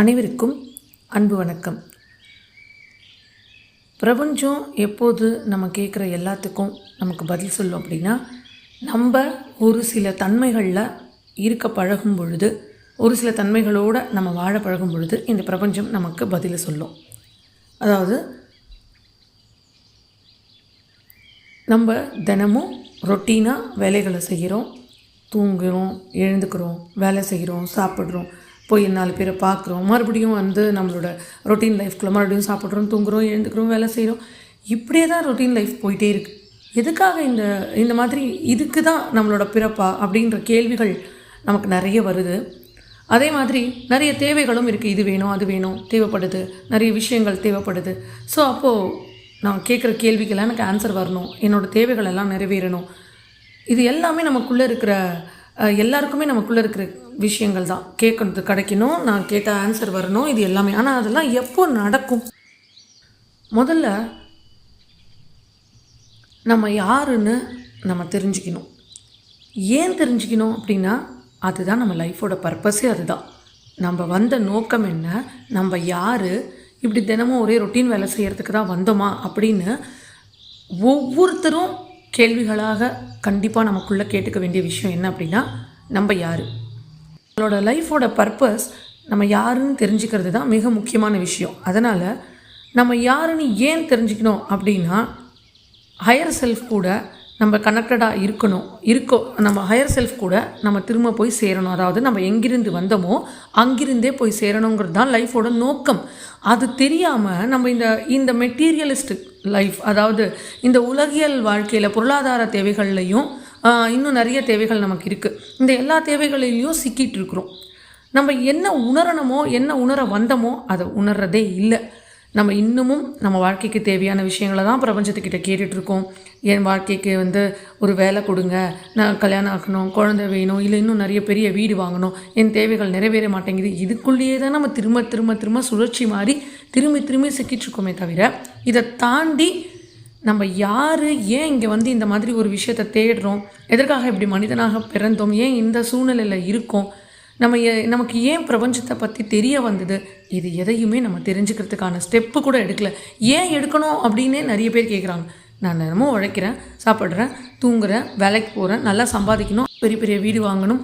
அனைவருக்கும் அன்பு வணக்கம். பிரபஞ்சம் எப்போது நம்ம கேட்குற எல்லாத்துக்கும் நமக்கு பதில் சொல்லும் அப்படின்னா நம்ம ஒரு சில தன்மைகளில் இருக்க பழகும் பொழுது ஒரு சில தன்மைகளோடு நம்ம வாழ பழகும் பொழுது இந்த பிரபஞ்சம் நமக்கு பதில் சொல்லும். அதாவது நம்ம தினமும் ரொட்டீனாக வேலைகளை செய்கிறோம் தூங்குகிறோம் எழுந்துக்கிறோம் வேலை செய்கிறோம் சாப்பிட்றோம். போய் நாலு பேரை பார்க்குறோம். மறுபடியும் வந்து நம்மளோட ரொட்டீன் லைஃப்குள்ளே மறுபடியும் சாப்பிட்றோம் தூங்குறோம் எழுந்துக்கிறோம் வேலை செய்கிறோம் இப்படியே தான் ரொட்டீன் லைஃப் போயிட்டே இருக்குது எதுக்காக இந்த இந்த மாதிரி இதுக்கு தான் நம்மளோட பிறப்பா அப்படின்ற கேள்விகள் நமக்கு நிறைய வருது. அதே மாதிரி நிறைய தேவைகளும் இருக்குது இது வேணும் அது வேணும் தேவைப்படுது. நிறைய விஷயங்கள் தேவைப்படுது. ஸோ அப்போது நான் கேட்குற கேள்விக்கெல்லாம் எனக்கு ஆன்சர் வரணும். என்னோடய தேவைகள் எல்லாம் நிறைவேறணும். இது எல்லாமே நமக்குள்ளே இருக்கிற எல்லாருக்குமே நமக்குள்ளே இருக்கிற விஷயங்கள் தான். கேட்கறது கிடைக்கணும் நான் கேட்ட ஆன்சர் வரணும் இது எல்லாமே. ஆனால் அதெல்லாம் எப்போ நடக்கும்? முதல்ல நம்ம யாருன்னு நம்ம தெரிஞ்சுக்கணும். ஏன் தெரிஞ்சுக்கணும் அப்படின்னா அதுதான் நம்ம லைஃபோட பர்பஸே அதுதான். நம்ம வந்த நோக்கம் என்ன? நம்ம யார்? இப்படி தினமும் ஒரே ரொட்டீன் வேலை செய்கிறதுக்கு தான் வந்தோமா? அப்படின்னு ஒவ்வொருத்தரும் கேள்விகளாக கண்டிப்பாக நமக்குள்ளே கேட்டுக்க வேண்டிய விஷயம் என்ன அப்படின்னா நம்ம யார்? நம்மளோட லைஃபோட பர்பஸ் நம்ம யாருன்னு தெரிஞ்சுக்கிறது தான் மிக முக்கியமான விஷயம். அதனால் நம்ம யாருன்னு ஏன் தெரிஞ்சுக்கணும் அப்படின்னா ஹையர் செல்ஃப் கூட நம்ம கனெக்டடாக இருக்கணும். இருக்கோ நம்ம ஹையர் செல்ஃப் கூட நம்ம திரும்ப போய் சேரணும். அதாவது நம்ம எங்கிருந்து வந்தோமோ அங்கிருந்தே போய் சேரணுங்கிறது தான் லைஃபோட நோக்கம். அது தெரியாமல் நம்ம இந்த இந்த மெட்டீரியலிஸ்டிக் லைஃப் அதாவது இந்த உலகியல் வாழ்க்கையில் பொருளாதார தேவைகள்லையும் இன்னும் நிறைய தேவைகள் நமக்கு இருக்குது இந்த எல்லா தேவைகளிலையும் சிக்கிட்டு இருக்கிறோம். நம்ம என்ன உணரணுமோ என்ன உணர வந்தோமோ அதை உணர்றதே இல்லை. நம்ம இன்னமும் நம்ம வாழ்க்கைக்கு தேவையான விஷயங்களை தான் பிரபஞ்சத்துக்கிட்ட கேட்டுட்ருக்கோம் என் வாழ்க்கைக்கு வந்து ஒரு வேலை கொடுங்க நான் கல்யாணம் ஆக்கணும் குழந்தை வேணும் இல்லை இன்னும் நிறைய பெரிய வீடு வாங்கணும் என் தேவைகள் நிறைவேற மாட்டேங்குது. இதுக்குள்ளேயே தான் நம்ம திரும்ப திரும்ப திரும்ப சுழற்சி மாதிரி திரும்பி திரும்பி சிக்கிட்டு இருக்கோமே தவிர இதை தாண்டி நம்ம யார் ஏன் இங்கே வந்து இந்த மாதிரி ஒரு விஷயத்தை தேடுறோம்? எதற்காக இப்படி மனிதனாக பிறந்தோம்? ஏன் இந்த சூழ்நிலையில் இருக்கோம்? நம்ம ஏ- நமக்கு ஏன் பிரபஞ்சத்தை பற்றி தெரிய வந்தது? இது எதையுமே நம்ம தெரிஞ்சுக்கிறதுக்கான ஸ்டெப்பு கூட எடுக்கல. ஏன் எடுக்கணும் அப்படின்னே நிறைய பேர் கேட்குறாங்க நான் தினமும் உழைக்கிறேன் சாப்பிட்றேன் தூங்குறேன் வேலைக்கு போகிறேன் நல்லா சம்பாதிக்கணும் பெரிய பெரிய வீடு வாங்கணும்.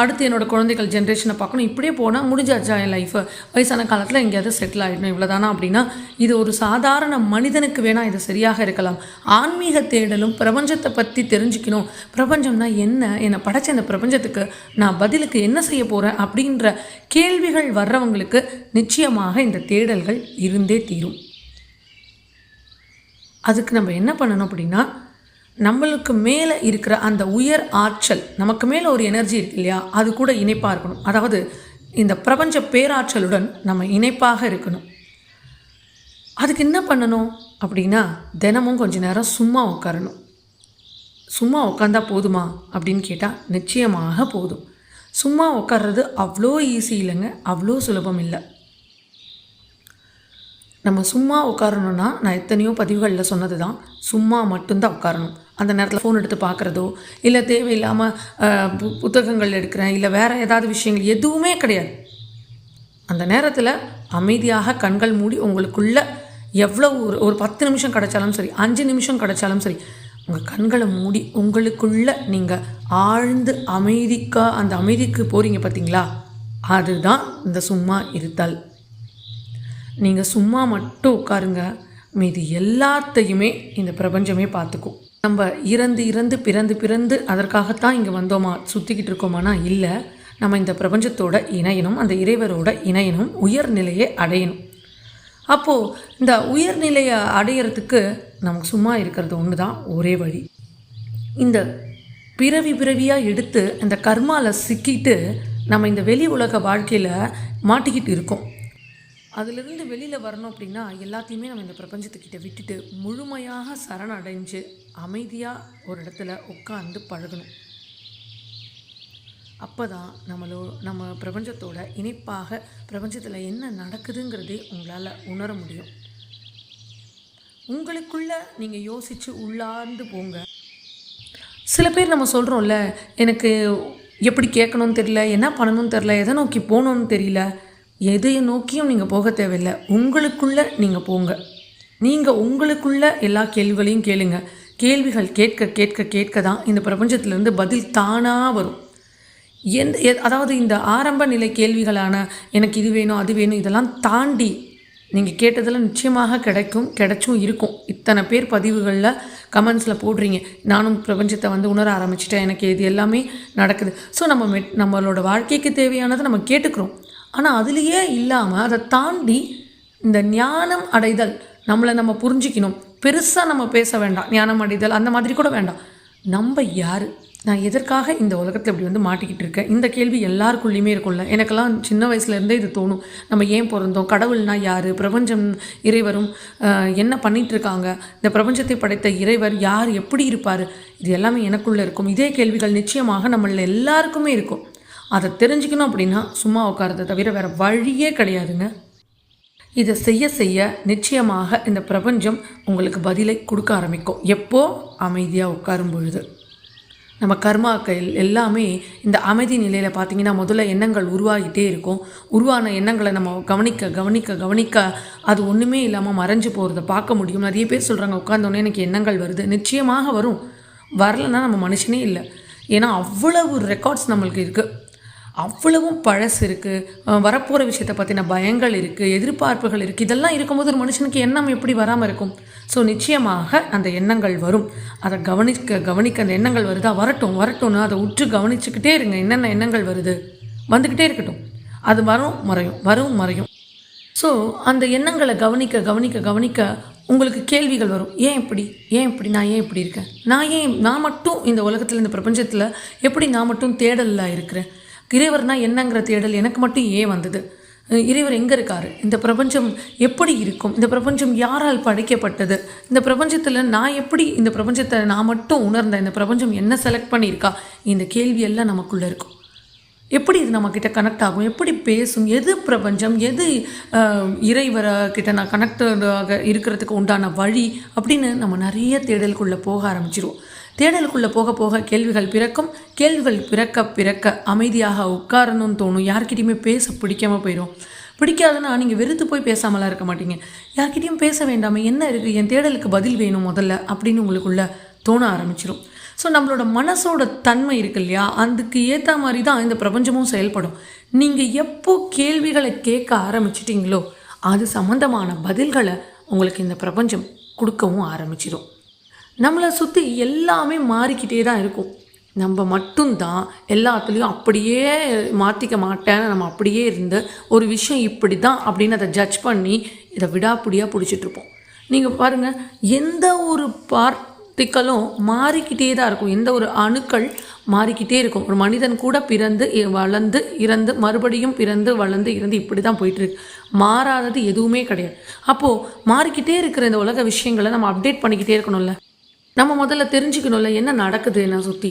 அடுத்து என்னோட குழந்தைகள் ஜென்ரேஷனை பார்க்கணும். இப்படியே போனால் முடிஞ்சாச்சா என் லைஃபு வயசான காலத்தில் எங்கேயாவது செட்டில் ஆகிடணும் இவ்வளோதானா அப்படின்னா இது ஒரு சாதாரண மனிதனுக்கு வேணால் இது சரியாக இருக்கலாம். ஆன்மீக தேடலும் பிரபஞ்சத்தை பற்றி தெரிஞ்சுக்கணும். பிரபஞ்சம்னா என்ன? என்னை படைச்ச இந்த பிரபஞ்சத்துக்கு நான் பதிலுக்கு என்ன செய்ய போகிறேன் அப்படின்ற கேள்விகள் வர்றவங்களுக்கு நிச்சயமாக இந்த தேடல்கள் இருந்தே தீரும். அதுக்கு நம்ம என்ன பண்ணணும் அப்படின்னா நம்மளுக்கு மேலே இருக்கிற அந்த உயர் ஆற்றல் நமக்கு மேலே ஒரு எனர்ஜி இருக்கு இல்லையா? அது கூட இணைப்பாக இருக்கணும். அதாவது இந்த பிரபஞ்ச பேராற்றலுடன் நம்ம இணைப்பாக இருக்கணும். அதுக்கு என்ன பண்ணணும் அப்படின்னா தினமும் கொஞ்ச நேரம் சும்மா உட்காரணும். சும்மா உட்காந்தா போதுமா அப்படின்னு கேட்டால் நிச்சயமாக போதும். சும்மா உட்கார்றது அவ்வளோ ஈஸி இல்லைங்க. அவ்வளோ சுலபம் இல்லை. நம்ம சும்மா உட்காரணும்னா நான் எத்தனையோ பதிவுகளில் சொன்னது தான் சும்மா மட்டும்தான் உட்காரணும். அந்த நேரத்தில் ஃபோன் எடுத்து பார்க்குறதோ இல்லை தேவையில்லாமல் பு புத்தகங்கள் எடுக்கிறேன் இல்லை வேறு ஏதாவது விஷயங்கள் எதுவுமே கிடையாது. அந்த நேரத்தில் அமைதியாக கண்கள் மூடி உங்களுக்குள்ள எவ்வளோ ஒரு ஒரு பத்து நிமிஷம் கிடைச்சாலும் சரி அஞ்சு நிமிஷம் கிடைச்சாலும் சரி உங்கள் கண்களை மூடி உங்களுக்குள்ள நீங்கள் ஆழ்ந்து அமைதிக்கா அந்த அமைதிக்கு போகிறீங்க பார்த்தீங்களா அதுதான் இந்த சும்மா இருத்தல். நீங்கள் சும்மா மட்டும் உட்காருங்க. மீதி எல்லாத்தையுமே இந்த பிரபஞ்சமே பார்த்துக்கும். நம்ம இறந்து இறந்து பிறந்து பிறந்து அதற்காகத்தான் இங்கே வந்தோமா சுற்றிக்கிட்டு இருக்கோமானா இல்லை நம்ம இந்த பிரபஞ்சத்தோட இணையணும் அந்த இறைவரோட இணையணும் உயர்நிலையை அடையணும். அப்போது இந்த உயர்நிலையை அடையிறதுக்கு நமக்கு சும்மா இருக்கிறது ஒன்று தான் ஒரே வழி. இந்த பிறவி பிறவியாக எடுத்து இந்த கர்மாவில் சிக்கிட்டு நம்ம இந்த வெளி உலக வாழ்க்கையில் மாட்டிக்கிட்டு இருக்கோம். அதிலிருந்து வெளியில் வரணும் அப்படின்னா எல்லாத்தையுமே நம்ம இந்த பிரபஞ்சத்துக்கிட்ட விட்டுட்டு முழுமையாக சரணடைஞ்சு அமைதியாக ஒரு இடத்துல உட்காந்து பழகணும். அப்போ தான் நம்மளோ நம்ம பிரபஞ்சத்தோட இணைப்பாக பிரபஞ்சத்தில் என்ன நடக்குதுங்கிறதே உங்களால் உணர முடியும். உங்களுக்குள்ள நீங்கள் யோசித்து உள்ளார்ந்து போங்க. சில பேர் நம்ம சொல்கிறோம்ல எனக்கு எப்படி கேட்கணும்னு தெரியல என்ன பண்ணணும்னு தெரில எதை நோக்கி போகணும்னு தெரியல. எதையை நோக்கியும் நீங்கள் போக தேவையில்லை. உங்களுக்குள்ளே நீங்கள் போங்க. நீங்கள் உங்களுக்குள்ள எல்லா கேள்விகளையும் கேளுங்க. கேள்விகள் கேட்க கேட்க கேட்க தான் இந்த பிரபஞ்சத்திலேருந்து பதில் தானாக வரும். எந்த அதாவது இந்த ஆரம்ப நிலை கேள்விகளான எனக்கு இது வேணும் அது வேணும் இதெல்லாம் தாண்டி நீங்கள் கேட்டதெல்லாம் நிச்சயமாக கிடைக்கும் கிடைச்சும் இருக்கும். இத்தனை பேர் பதிவுகளில் கமெண்ட்ஸில் போடுறீங்க. நானும் பிரபஞ்சத்தை வந்து உணர ஆரம்பிச்சிட்டேன். எனக்கு இது எல்லாமே நடக்குது. ஸோ நம்ம மெட் நம்மளோட வாழ்க்கைக்கு தேவையானதை நம்ம கேட்டுக்கிறோம். ஆனால் அதுலேயே இல்லாமல் அதை தாண்டி இந்த ஞானம் அடைதல் நம்மளை நம்ம புரிஞ்சிக்கணும். பெருசாக நம்ம பேச வேண்டாம். ஞானம் அடைதல் அந்த மாதிரி கூட வேண்டாம். நம்ம யார்? நான் எதற்காக இந்த உலகத்தில் இப்படி வந்து மாட்டிக்கிட்டு இருக்கேன்? இந்த கேள்வி எல்லாருக்குள்ளேயுமே இருக்கும்ல. எனக்கெல்லாம் சின்ன வயசுலேருந்தே இது தோணும். நம்ம ஏன் பிறந்தோம்? கடவுள்னா யார்? பிரபஞ்சம் இறைவரும் என்ன பண்ணிகிட்ருக்காங்க இருக்காங்க? இந்த பிரபஞ்சத்தை படைத்த இறைவர் யார்? எப்படி இருப்பார்? இது எல்லாமே எனக்குள்ளே இருக்கும். இதே கேள்விகள் நிச்சயமாக நம்மள எல்லாருக்குமே இருக்கும். அதை தெரிஞ்சுக்கணும் அப்படின்னா சும்மா உட்காரதை தவிர வேறு வழியே கிடையாதுங்க. இதை செய்ய செய்ய நிச்சயமாக இந்த பிரபஞ்சம் உங்களுக்கு பதிலை கொடுக்க ஆரம்பிக்கும். எப்போ? அமைதியாக உட்காரும் பொழுது. நம்ம கர்மாக்கள் எல்லாமே இந்த அமைதி நிலையில் பார்த்தீங்கன்னா முதல்ல எண்ணங்கள் உருவாகிட்டே இருக்கும். உருவான எண்ணங்களை நம்ம கவனிக்க கவனிக்க கவனிக்க அது ஒன்றுமே இல்லாமல் மறைஞ்சு போகிறத பார்க்க முடியும். நிறைய பேர் சொல்கிறாங்க உட்காந்தோடனே எனக்கு எண்ணங்கள் வருது. நிச்சயமாக வரும். வரலைன்னா நம்ம மனுஷனே இல்லை. ஏன்னா அவ்வளவு ரெக்கார்ட்ஸ் நம்மளுக்கு இருக்குது அவ்வளவும் பழசு இருக்குது வரப்போகிற விஷயத்தை பற்றின பயங்கள் இருக்குது எதிர்பார்ப்புகள் இருக்குது இதெல்லாம் இருக்கும்போது ஒரு மனுஷனுக்கு எண்ணம் எப்படி வராமல் இருக்கும்? ஸோ நிச்சயமாக அந்த எண்ணங்கள் வரும். அதை கவனிக்க கவனிக்க அந்த எண்ணங்கள் வருதா? வரட்டும் வரட்டும்னு அதை உற்று கவனிச்சுக்கிட்டே இருங்க. என்னென்ன எண்ணங்கள் வருது? வந்துக்கிட்டே இருக்கட்டும். அது வரும் மறையும். வரும் மறையும். ஸோ அந்த எண்ணங்களை கவனிக்க கவனிக்க கவனிக்க உங்களுக்கு கேள்விகள் வரும். ஏன் இப்படி? ஏன் இப்படி? நான் ஏன் இப்படி இருக்கேன்? நான் ஏன் நான் மட்டும் இந்த உலகத்தில் இந்த பிரபஞ்சத்தில் எப்படி நான் மட்டும் தேடலில் இருக்கிறேன்? இறைவர்னா என்னங்கிற தேடல் எனக்கு மட்டும் ஏன் வந்தது? இறைவர் எங்கே இருக்கார்? இந்த பிரபஞ்சம் எப்படி இருக்கும்? இந்த பிரபஞ்சம் யாரால் படைக்கப்பட்டது? இந்த பிரபஞ்சத்தில் நான் எப்படி இந்த பிரபஞ்சத்தை நான் மட்டும் உணர்ந்தேன்? இந்த பிரபஞ்சம் என்ன செலக்ட் பண்ணியிருக்கா? இந்த கேள்வியெல்லாம் நமக்குள்ளே இருக்கும். எப்படி இது நம்மக்கிட்ட கனெக்ட் ஆகும்? எப்படி பேசும்? எது பிரபஞ்சம்? எது இறைவரை கிட்ட நான் கனெக்டாக இருக்கிறதுக்கு உண்டான வழி? அப்படின்னு நம்ம நிறைய தேடலுக்குள்ளே போக ஆரம்பிச்சிருவோம். தேடலுக்குள்ளே போக போக கேள்விகள் பிறக்கும். கேள்விகள் பிறக்க பிறக்க அமைதியாக உட்காரணும்னு தோணும். யார்கிட்டையுமே பேச பிடிக்காம போயிடும் பிடிக்காதுன்னா நீங்கள் வெறுத்து போய் பேசாமலாம் இருக்க மாட்டீங்க. யார்கிட்டையும் பேச வேண்டாமே என்ன இருக்குது என் தேடலுக்கு பதில் வேணும் முதல்ல அப்படின்னு உங்களுக்குள்ள தோண ஆரம்பிச்சிடும் ஸோ நம்மளோட மனசோட தன்மை இருக்கு இல்லையா? அதுக்கு ஏற்ற மாதிரி தான் இந்த பிரபஞ்சமும் செயல்படும். நீங்கள் எப்போ கேள்விகளை கேட்க ஆரம்பிச்சிட்டிங்களோ அது சம்மந்தமான பதில்களை உங்களுக்கு இந்த பிரபஞ்சம் கொடுக்கவும் ஆரம்பிச்சிடும் நம்மளை சுற்றி எல்லாமே மாறிக்கிட்டே தான் இருக்கும். நம்ம மட்டும்தான் எல்லாத்துலேயும் அப்படியே மாற்றிக்க மாட்டேன்னு நம்ம அப்படியே இருந்து ஒரு விஷயம் இப்படி தான் அப்படின்னு அதை ஜட்ஜ் பண்ணி இதை விடாப்பிடியாக பிடிச்சிட்ருப்போம் நீங்கள் பாருங்கள் எந்த ஒரு பார்ட்டிக்கலும் மாறிக்கிட்டே தான் இருக்கும். எந்த ஒரு அணுக்கள் மாறிக்கிட்டே இருக்கும். ஒரு மனிதன் கூட பிறந்து வளர்ந்து இறந்து மறுபடியும் பிறந்து வளர்ந்து இறந்து இப்படி தான் போயிட்டுருக்கு மாறாதது எதுவுமே கிடையாது. அப்போது மாறிக்கிட்டே இருக்கிற இந்த உலக விஷயங்களை நம்ம அப்டேட் பண்ணிக்கிட்டே இருக்கணும்ல. நம்ம முதல்ல தெரிஞ்சுக்கணும்ல என்ன நடக்குது என்ன சுற்றி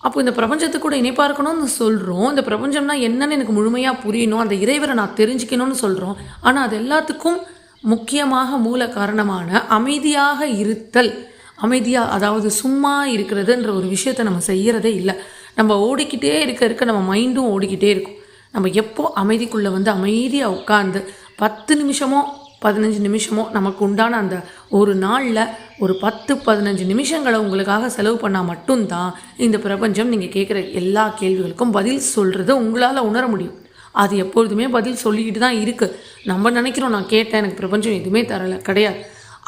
அப்போ இந்த பிரபஞ்சத்தை கூட இணைப்பாக இருக்கணும்னு சொல்கிறோம் இந்த பிரபஞ்சம்னா என்னன்னு எனக்கு முழுமையாக புரியணும். அந்த இறைவரை நான் தெரிஞ்சுக்கணும்னு சொல்கிறோம் ஆனால் அது எல்லாத்துக்கும் முக்கியமாக மூல காரணமான அமைதியாக இருத்தல் அமைதியாக அதாவது சும்மா இருக்கிறதுன்ற ஒரு விஷயத்தை நம்ம செய்கிறதே இல்லை. நம்ம ஓடிக்கிட்டே இருக்க இருக்க நம்ம மைண்டும் ஓடிக்கிட்டே இருக்கும். நம்ம எப்போ அமைதிக்குள்ளே வந்து அமைதியாக உட்காந்து பத்து நிமிஷமோ பதினஞ்சு நிமிஷமோ நமக்கு உண்டான அந்த ஒரு நாளில் ஒரு பத்து பதினஞ்சு நிமிஷங்களை உங்களுக்காக செலவு பண்ணால் மட்டும்தான் இந்த பிரபஞ்சம் நீங்கள் கேட்குற எல்லா கேள்விகளுக்கும் பதில் சொல்கிறத உங்களால் உணர முடியும். அது எப்பொழுதுமே பதில் சொல்லிக்கிட்டு தான் இருக்குது நம்ம நினைக்கிறோம் நான் கேட்டேன் எனக்கு பிரபஞ்சம் எதுவுமே தரலை கிடையாது.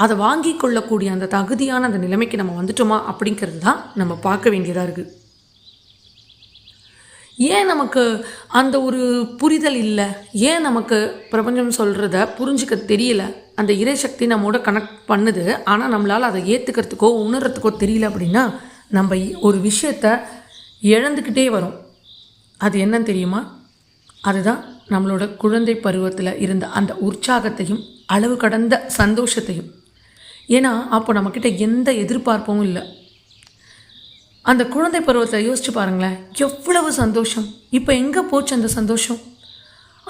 அதை வாங்கி கொள்ளக்கூடிய அந்த தகுதியான அந்த நிலைமைக்கு நம்ம வந்துட்டோமா அப்படிங்கிறது தான் நம்ம பார்க்க வேண்டியதாக இருக்குது ஏன் நமக்கு அந்த ஒரு புரிதல் இல்லை? ஏன் நமக்கு பிரபஞ்சம் சொல்கிறத புரிஞ்சுக்க தெரியல? அந்த இறைசக்தி நம்மோட கனெக்ட் பண்ணுது. ஆனால் நம்மளால் அதை ஏற்றுக்கிறதுக்கோ உணர்கிறதுக்கோ தெரியல அப்படின்னா நம்ம ஒரு விஷயத்த இழந்துக்கிட்டே வரோம். அது என்னன்னு தெரியுமா? அதுதான் நம்மளோட குழந்தை பருவத்தில் இருந்த அந்த உற்சாகத்தையும் அளவு கடந்த சந்தோஷத்தையும். ஏன்னா அப்போ நம்மக்கிட்ட எந்த எதிர்பார்ப்பும் இல்லை. அந்த குழந்தை பருவத்தை யோசிச்சு பாருங்களேன் எவ்வளவு சந்தோஷம். இப்போ எங்கே போச்சு அந்த சந்தோஷம்?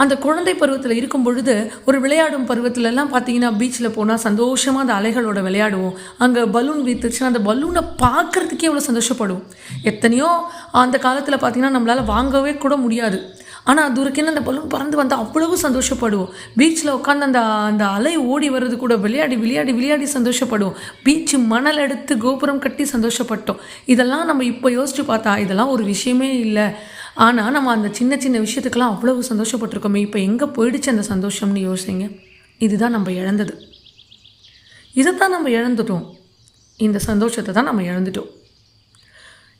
அந்த குழந்தை பருவத்தில் இருக்கும் பொழுது ஒரு விளையாடும் பருவத்திலலாம் பார்த்தீங்கன்னா பீச்சில் போனால் சந்தோஷமாக அந்த அலைகளோட விளையாடுவோம். அங்கே பலூன் வீத்துச்சுன்னா அந்த பலூனை பார்க்குறதுக்கே எவ்வளோ சந்தோஷப்படுவோம். எத்தனையோ அந்த காலத்தில் பார்த்தீங்கன்னா நம்மளால் வாங்கவே கூட முடியாது. ஆனால் தூரக்கின்னு அந்த பலூன் பறந்து வந்தால் அவ்வளவு சந்தோஷப்படுவோம். பீச்சில் உட்காந்து அந்த அந்த அலை ஓடி வர்றது கூட விளையாடி விளையாடி விளையாடி சந்தோஷப்படுவோம். பீச்சு மணல் எடுத்து கோபுரம் கட்டி சந்தோஷப்பட்டோம். இதெல்லாம் நம்ம இப்போ யோசிச்சு பார்த்தா இதெல்லாம் ஒரு விஷயமே இல்லை. ஆனால் நம்ம அந்த சின்ன சின்ன விஷயத்துக்கெல்லாம் அவ்வளவு சந்தோஷப்பட்டிருக்கோமே. இப்போ எங்கே போயிடுச்சு அந்த சந்தோஷம்னு யோசிங்க. இதுதான் நம்ம இழந்தது. இதைத்தான் நம்ம இழந்துட்டோம். இந்த சந்தோஷத்தை தான் நம்ம இழந்துட்டோம்.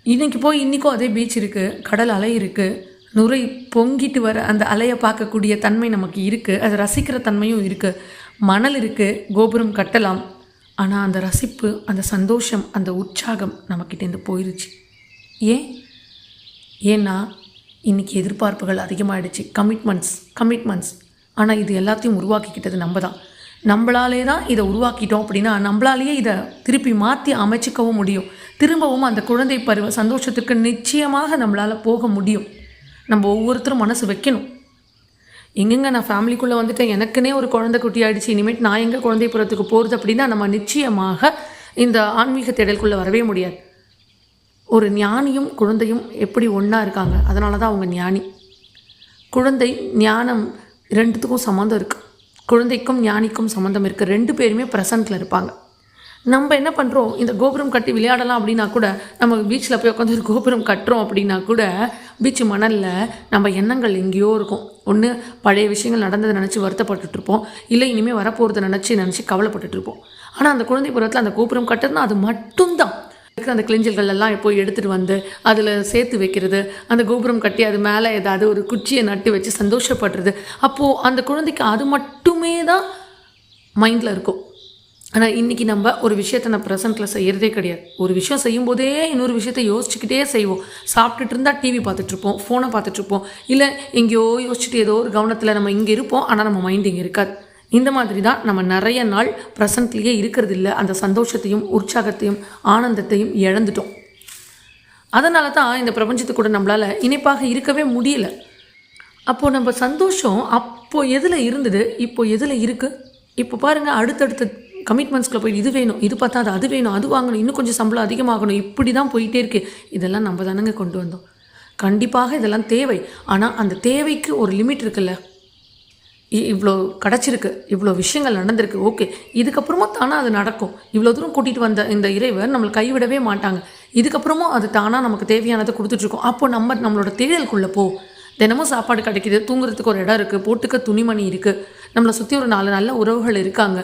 இன்றைக்கி போய் இன்றைக்கும் அதே பீச் இருக்குது கடல் அலை இருக்குது நுரை பொங்கிட்டு வர அந்த அலையை பார்க்கக்கூடிய தன்மை நமக்கு இருக்குது அதை ரசிக்கிற தன்மையும் இருக்குது மணல் இருக்குது கோபுரம் கட்டலாம். ஆனால் அந்த ரசிப்பு அந்த சந்தோஷம் அந்த உற்சாகம் நம்மக்கிட்டேருந்து போயிருச்சு. ஏன்? ஏன்னா இன்றைக்கி எதிர்பார்ப்புகள் அதிகமாகிடுச்சு கமிட்மெண்ட்ஸ் கமிட்மெண்ட்ஸ் ஆனால் இது எல்லாத்தையும் உருவாக்கிக்கிட்டது நம்ம தான் நம்மளாலே தான் இதை உருவாக்கிட்டோம் அப்படின்னா நம்மளாலேயே இதை திருப்பி மாற்றி அமைச்சிக்கவும் முடியும். திரும்பவும் அந்த குழந்தை பருவ சந்தோஷத்துக்கு நிச்சயமாக நம்மளால் போக முடியும். நம்ம ஒவ்வொருத்தரும் மனசு வைக்கணும். எங்கெங்க நான் ஃபேமிலிக்குள்ளே வந்துட்டேன்? எனக்குன்னே ஒரு குழந்தை குட்டி ஆகிடுச்சு இனிமேட் நான் எங்கே குழந்தை புறத்துக்கு போகிறது அப்படின்னா நம்ம நிச்சயமாக இந்த ஆன்மீக தேடலுக்குள்ளே வரவே முடியாது. ஒரு ஞானியும் குழந்தையும் எப்படி ஒன்றா இருக்காங்க? அதனால தான் அவங்க ஞானி. குழந்தை ஞானம் ரெண்டுத்துக்கும் சம்மந்தம் இருக்குது குழந்தைக்கும் ஞானிக்கும் சம்மந்தம் இருக்குது ரெண்டு பேருமே ப்ரெசண்ட்டில் இருப்பாங்க. நம்ம என்ன பண்ணுறோம் இந்த கோபுரம் கட்டி விளையாடலாம் அப்படின்னா கூட நம்ம பீச்சில் போய் உட்காந்து ஒரு கோபுரம் கட்டுறோம் அப்படின்னா கூட பீச் மணலில் நம்ம எண்ணங்கள் எங்கேயோ இருக்கும். ஒன்று பழைய விஷயங்கள் நடந்ததை நினச்சி வருத்தப்பட்டுட்ருப்போம் இல்லை இனிமேல் வரப்போகிறத நினச்சி நினச்சி கவலைப்பட்டுட்ருப்போம் ஆனால் அந்த குழந்தை பருவத்தில் அந்த கோபுரம் கட்டுறதுனா அது மட்டும்தான். இருக்கிற அந்த கிளிஞ்சல்கள் எல்லாம் போய் எடுத்துகிட்டு வந்து அதில் சேர்த்து வைக்கிறது அந்த கோபுரம் கட்டி அது மேலே ஏதாவது ஒரு குச்சியை நட்டு வச்சு சந்தோஷப்படுறது. அப்போது அந்த குழந்தைக்கு அது மட்டுமே தான் மைண்டில் இருக்கும். ஆனால் இன்றைக்கி நம்ம ஒரு விஷயத்த நான் ப்ரெசென்ட்டில் செய்கிறதே கிடையாது. ஒரு விஷயம் செய்யும்போதே இன்னொரு விஷயத்த யோசிச்சுக்கிட்டே செய்வோம். சாப்பிட்டுட்டு இருந்தால் டிவி பார்த்துட்ருப்போம் ஃபோனை பார்த்துட்ருப்போம் இல்லை எங்கேயோ யோசிச்சுட்டு ஏதோ ஒரு கவனத்தில் நம்ம இங்கே இருப்போம் ஆனால் நம்ம மைண்ட் இங்கே இருக்காது. இந்த மாதிரி தான் நம்ம நிறைய நாள் ப்ரெசண்ட்லேயே இருக்கிறது இல்லை அந்த சந்தோஷத்தையும் உற்சாகத்தையும் ஆனந்தத்தையும் இழந்துட்டோம். அதனால தான் இந்த பிரபஞ்சத்து கூட நம்மளால் இணைப்பாக இருக்கவே முடியல. அப்போது நம்ம சந்தோஷம் அப்போ எதில் இருந்தது? இப்போ எதில் இருக்குது இப்போ பாருங்கள் அடுத்தடுத்த கமிட்மெண்ட்ஸ்க்குள்ளே போய் இது வேணும் இது பார்த்தா அது அது வேணும் அது வாங்கணும் இன்னும் கொஞ்சம் சம்பளம் அதிகமாகணும் இப்படி தான் போயிட்டே இருக்குது இதெல்லாம் நம்ம தானங்க கொண்டு வந்தோம். கண்டிப்பாக இதெல்லாம் தேவை. ஆனால் அந்த தேவைக்கு ஒரு லிமிட் இருக்குல்ல. இவ்வளோ கிடச்சிருக்கு இவ்வளோ விஷயங்கள் நடந்திருக்கு ஓகே. இதுக்கப்புறமும் தானாக அது நடக்கும். இவ்வளோ தூரம் கூட்டிகிட்டு வந்த இந்த இறைவர் நம்மளை கைவிடவே மாட்டாங்க. இதுக்கப்புறமும் அது தானாக நமக்கு தேவையானதை கொடுத்துட்ருக்கோம். அப்போ நம்ம நம்மளோட தேடலுக்குள்ளே போ. தினமும் சாப்பாடு கிடைக்குது தூங்குறதுக்கு ஒரு இடம் இருக்குது போட்டுக்க துணிமணி இருக்குது நம்மளை சுற்றி ஒரு நாலு நல்ல உறவுகள் இருக்காங்க.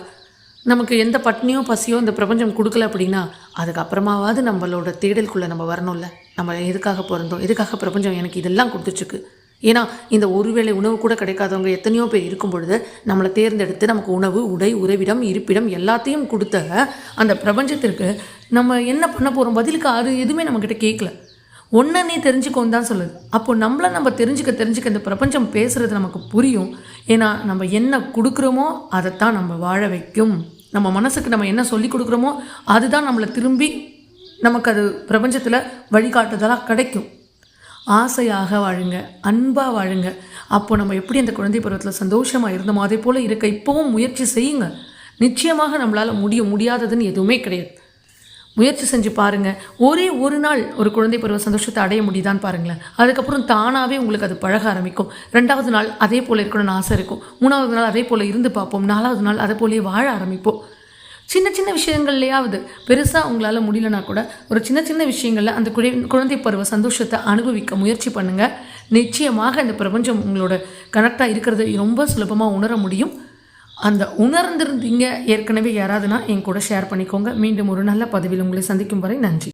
நமக்கு எந்த பட்னியோ பசியோ இந்த பிரபஞ்சம் கொடுக்கல அப்படின்னா அதுக்கப்புறமாவது நம்மளோட தேடலுக்குள்ளே நம்ம வரணும்ல. நம்ம எதுக்காக பிறந்தோம் எதுக்காக பிரபஞ்சம் எனக்கு இதெல்லாம் கொடுத்துட்ருக்கு? ஏன்னா இந்த ஒருவேளை உணவு கூட கிடைக்காதவங்க எத்தனையோ பேர் இருக்கும் பொழுது நம்மளை தேர்ந்தெடுத்து நமக்கு உணவு உடை உறவிடம் இருப்பிடம் எல்லாத்தையும் கொடுத்த அந்த பிரபஞ்சத்திற்கு நம்ம என்ன பண்ண போகிறோம் பதிலுக்கு அது எதுவுமே நம்மக்கிட்ட கேட்கல ஒன்றை நீ தெரிஞ்சுக்கோன்னு தான் சொல்லுது. அப்போ நம்மளை நம்ம தெரிஞ்சுக்க தெரிஞ்சுக்க இந்த பிரபஞ்சம் பேசுகிறது நமக்கு புரியும். ஏன்னா நம்ம என்ன கொடுக்குறோமோ அதைத்தான் நம்ம வாழ வைக்கும். நம்ம மனசுக்கு நம்ம என்ன சொல்லி கொடுக்குறோமோ அதுதான் நம்மளை திரும்பி நமக்கு அது பிரபஞ்சத்தில் வழிகாட்டுதலாக கிடைக்கும். ஆசையாக வாழுங்க அன்பாக வாழுங்க. அப்போது நம்ம எப்படி அந்த குழந்தை பருவத்தில் சந்தோஷமாக இருந்தோமோ அதே போல் இருக்க இப்போவும் முயற்சி செய்யுங்க. நிச்சயமாக நம்மளால் முடிய முடியாததுன்னு எதுவுமே கிடையாது. முயற்சி செஞ்சு பாருங்கள் ஒரே ஒரு நாள் ஒரு குழந்தை பருவ சந்தோஷத்தை அடைய முடியுதான்னு பாருங்களேன். அதுக்கப்புறம் தானாகவே உங்களுக்கு அது பழக ஆரம்பிக்கும். ரெண்டாவது நாள் அதே போல் இருக்கணும்னு ஆசை இருக்கும். மூணாவது நாள் அதே போல் இருந்து பார்ப்போம். நாலாவது நாள் அதே போலே வாழ ஆரம்பிப்போம். சின்ன சின்ன விஷயங்கள்லையாவது பெருசாக உங்களால் முடியலனா கூட ஒரு சின்ன சின்ன விஷயங்களில் அந்த குழ குழந்தை பருவ சந்தோஷத்தை அனுபவிக்க முயற்சி பண்ணுங்கள் நிச்சயமாக இந்த பிரபஞ்சம் உங்களோட கனெக்டாக இருக்கிறத ரொம்ப சுலபமாக உணர முடியும். அந்த உணர்ந்திருந்தீங்க ஏற்கனவே யாராவதுனா என் கூட ஷேர் பண்ணிக்கோங்க. மீண்டும் ஒரு நல்ல பதவியில் உங்களை சந்திக்கும் வரை நன்றி.